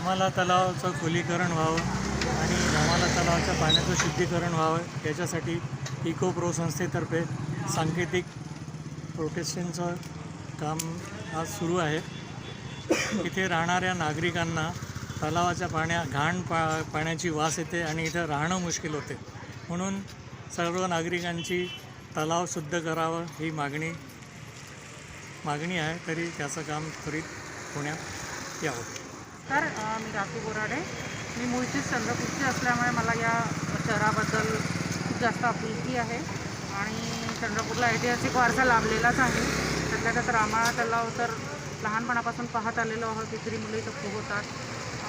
धामाला तलावाचं खोलीकरण व्हावं आणि धामाला तलावाच्या पाण्याचं शुद्धीकरण व्हावं याच्यासाठी इको प्रो संस्थेतर्फे सांकेतिक प्रोटेक्शनचं काम आज सुरू आहे. इथे राहणाऱ्या नागरिकांना तलावाच्या पाण्या घाण पा पाण्याची वास येते आणि इथं राहणं मुश्किल होते. म्हणून सर्व नागरिकांची तलाव शुद्ध करावं ही मागणी मागणी आहे तरी त्याचं काम त्वरित होण्यात यावं. नमस्कार मी राखी बोराडे. मी मूळचीच चंद्रपूरची असल्यामुळे मला या शहराबद्दल खूप जास्त आपुलकी आहे आणि चंद्रपूरला ऐतिहासिक वारसा लाभलेलाच आहे. त्यातल्या त्यात रामाळा तलाव तर लहानपणापासून पाहत आलेलो आहोत तिसरी मुलं इथं होतात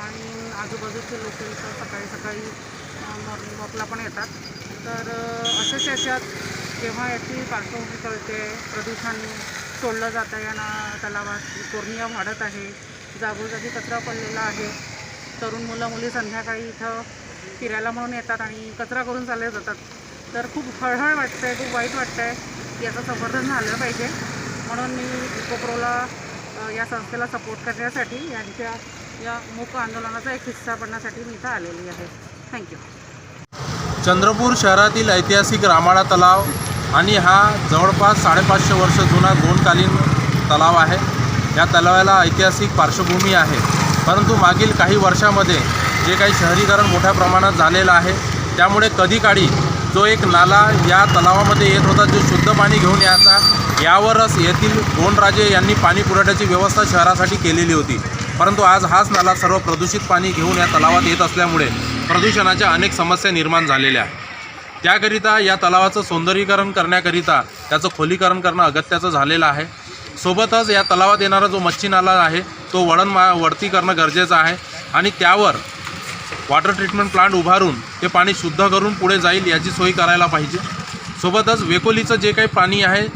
आणि आजूबाजूचे लोक इथं सकाळी सकाळी मॉर्निंग वॉकला पण येतात. तर असेच याच्यात जेव्हा याची पार्श्वभूमी कळते प्रदूषण सोडलं जातं या ना तलावात कोर्निया वाढत आहे जागोजागी कचरा पडलेला आहे. तरुण मुलं मुली संध्याकाळी इथं फिरायला म्हणून येतात आणि कचरा करून चालले जातात. तर खूप हळहळ वाटतं आहे खूप वाईट वाटतं आहे की याचं संवर्धन झालं पाहिजे. म्हणून मी इकोप्रोला या संस्थेला सपोर्ट करण्यासाठी यांच्या या मूक आंदोलनाचा एक हिस्सा बनण्यासाठी मी इथं आलेली आहे. थँक्यू चंद्रपूर शहरातील ऐतिहासिक रामाळा तलाव आणि हा जवळपास साडेपाचशे वर्ष जुना दोनकालीन तलाव आहे. या तलावाला ऐतिहासिक पार्श्वभूमी आहे. परंतु मागील काही वर्षामध्ये जे काही शहरीकरण मोठ्या प्रमाणात झालेलं आहे त्यामुळे कधी काळी जो एक नाला या तलावामध्ये येत होता जो शुद्ध पाणी घेऊन यायचा यावरच येथील गोंडराजे यांनी पाणी पुरवठ्याची व्यवस्था शहरासाठी केलेली होती. परंतु आज हाच नाला सर्व प्रदूषित पाणी घेऊन या तलावात येत असल्यामुळे प्रदूषणाच्या अनेक समस्या निर्माण झालेल्या आहेत. त्याकरिता या तलावाचं सौंदर्यीकरण करण्याकरिता त्याचं खोलीकरण करणं अगत्याचं झालेलं आहे. सोबतच या तलावात येणारा जो मच्छी नाला आहे तो वळण मा वरती करणं गरजेचं आहे आणि त्यावर वॉटर ट्रीटमेंट प्लांट उभारून ते पाणी शुद्ध करून पुढे जाईल याची सोय करायला पाहिजे. सोबतच वेकोलीचं जे काही पाणी आहे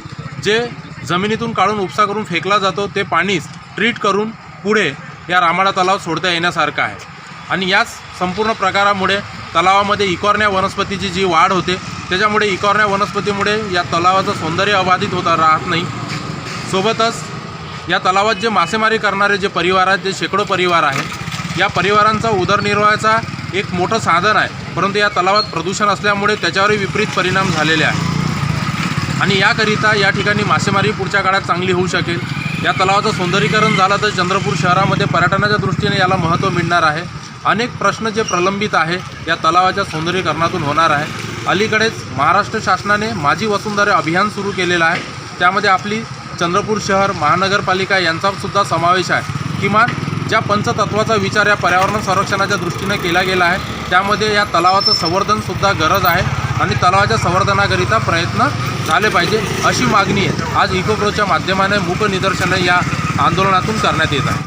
जे जमिनीतून काढून उपसा करून फेकला जातो ते पाणीच ट्रीट करून पुढे या रामाडा तलाव सोडता येण्यासारखं आहे. आणि याच संपूर्ण प्रकारामुळे तलावामध्ये इकॉर्न्या वनस्पतीची जी वाढ होते त्याच्यामुळे इकॉर्न्या वनस्पतीमुळे या तलावाचं सौंदर्य अबाधित होता राहत नाही. सोबतच या तलावात जे मासेमारी करणारे जे परिवार आहेत जे शेकडो परिवार आहेत या परिवारांचा उदरनिर्वाहाचा एक मोठं साधन आहे. परंतु या तलावात प्रदूषण असल्यामुळे त्याच्यावरही विपरीत परिणाम झालेले आहे आणि याकरिता या ठिकाणी मासेमारी पुढच्या काळात चांगली होऊ शकेल. या तलावाचं सौंदर्यीकरण झालं तर चंद्रपूर शहरामध्ये पर्यटनाच्या दृष्टीने याला महत्त्व मिळणार आहे. अनेक प्रश्न जे प्रलंबित आहे या तलावाच्या सौंदर्यीकरणातून होणार आहे. अलीकडेच महाराष्ट्र शासनाने माझी वसुंधरा अभियान सुरू केलेलं आहे. त्यामध्ये आपली चंद्रपूर शहर महानगरपालिका यांचासुद्धा समावेश आहे. किमान ज्या पंचतत्वाचा विचार या पर्यावरण संरक्षणाच्या दृष्टीने केला गेला आहे त्यामध्ये या तलावाचं संवर्धनसुद्धा गरज आहे आणि तलावाच्या संवर्धनाकरिता प्रयत्न झाले पाहिजे अशी मागणी आहे. आज इकोप्रोच्या माध्यमाने मूक निदर्शनं या आंदोलनातून करण्यात येत आहे.